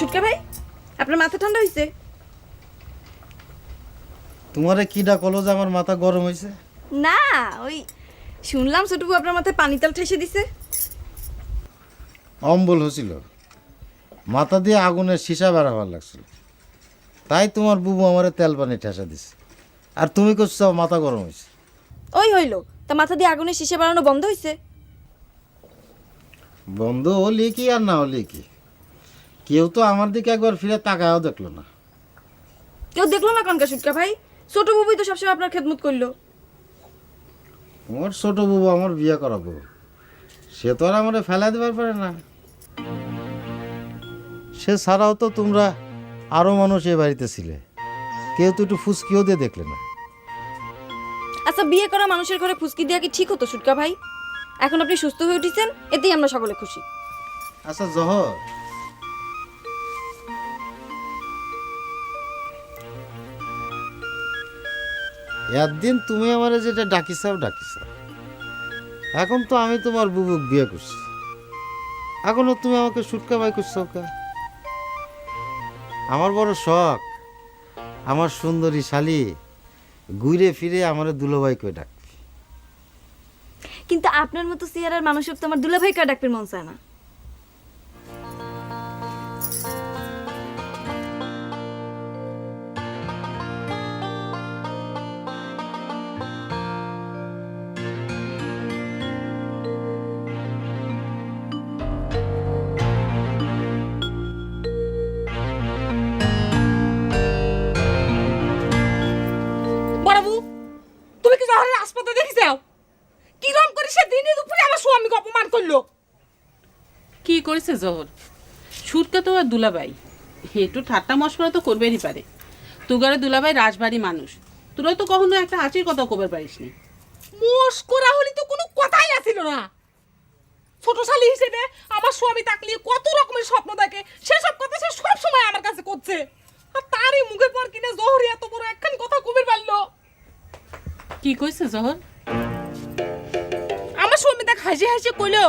ছুটকা ভাই আপনার মাথা ঠান্ডা হয়েছে তোমারে কিডা কলো যে আমার মাথা গরম হয়েছে না ওই শুনলাম ছোটবু আপনার মাথায় পানি তেল ঠেসে দিছে। অম্বল হয়েছিল। মাথা দিয়ে আগুনের সীসা বেড়াবার লাগছিল। তাই তোমার বুবু আমারে তেল পানি ঠেসা দিছে। আর তুমি করছ মাথা গরম হয়েছে ওই হইল তা মাথা দিয়ে আগুনের শিশে বাড়ানো বন্ধ হয়েছে বন্ধ হলি কি আর না হলি কি? কেউ তো আমার দিকে একবার ফিরে তাকায়ও দেখল না। কেউ দেখল না কনকা সুটকা ভাই? ছোট বুবুই তো সবসময় আপনার খেদমত করল। তোমার ছোট বুবু আমার বিয়ে করাবো। সে তো আর আমার ফেলা দেবার পারে না। সে ছাড়াও তো তোমরা আরও মানুষ এ বাড়িতে ছিলে। কেউ তো একটু ফুসকিও দিয়ে দেখলে না। আচ্ছা বিয়ে করা মানুষের ঘরে ফুসকি দেওয়া কি ঠিক হতো সুটকা ভাই? এখন আপনি সুস্থ হয়ে উঠেছেন এতেই আমরা সকলে খুশি। আচ্ছা জহর। একদিন তুমি আমার যেটা ডাকিছাও ডাকিছাও এখন তো আমি তোমার বুবুক বিয়ে করছি। এখনও তুমি আমাকে সুটকা বাই করছ কে আমার বড় শখ, আমার সুন্দরী শালি ঘুরে ফিরে আমার দুলোবাই কই ডাক কিন্তু আপনার মতো চেয়ারের মানুষের তো আমার দুলাভাই কা ডাকবে মন চায় না। করল? কি করেছে জহর? সুটকা তো আর দুলাবাই একটু ঠাট্টা মশকরা তো করবেনই পারে। তুগারে দুলাবাই রাজবাড়ি মানুষ। তোরা তো কখনো একটা হাসির কথা কবার পারিস নি মোষ করা হলে তো কোনো কথাই আসিল না। ছোট শালি হিসেবে আমার স্বামী তাকলিয়ে কত রকমের স্বপ্ন দেখে সেসব কথা সে সব সময় আমার কাছে করছে। আর তারই মুখের পর কিনা জহরি এত বড় একখান কথা কবির পারল কি কইছে জহর? স্বামী হাসি হাসি কইলো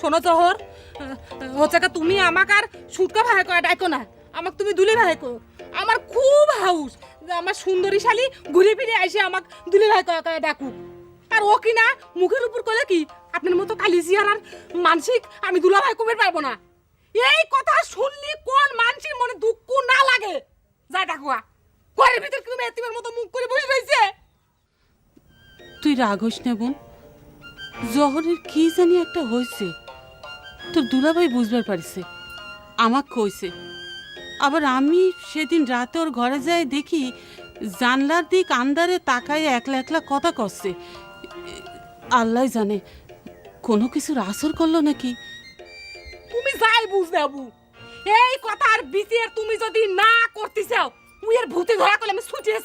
শোনো আহ, হচ্ছে তুমি আমাকে আর সুটকা ভাই ডাকো না আমাকে তুমি দুলে ভাই কো আমার খুব হাউস আমার সুন্দরী শালি ঘুরে ফিরে এসে আমাকে দুলে ভাই ডাকুক। আর ও কি না মুখের উপর কলে কি আপনার মতো কালিজিয়ার আর মানসিক আমি দুলা ভাই কমের পারব না। এই কথা শুনলি কোন মানসির মনে দুঃখ না লাগে? যা ডাকুয়া ঘরের ভিতর তুমি এতিমের মতো মুখ করে বসে রয়েছে? তুই রাগ হইস না বোন জহরের কি জানি একটা হয়েছে তোর দুলাভাই বুঝবার পারিছে। আমাক কইছে। আবার আমি সেদিন রাতে ওর ঘরে যাই দেখি জানলার দিক আন্দারে তাকায় একলা একলা কথা করছে আল্লাহ জানে, কোনো কিছুর আসর করল নাকি? তুমি যাই বুঝ দেবু এই কথার বিচার তুমি যদি না করতে চাও উইয়ের ভূতে ধরা করলে আমি ছাড়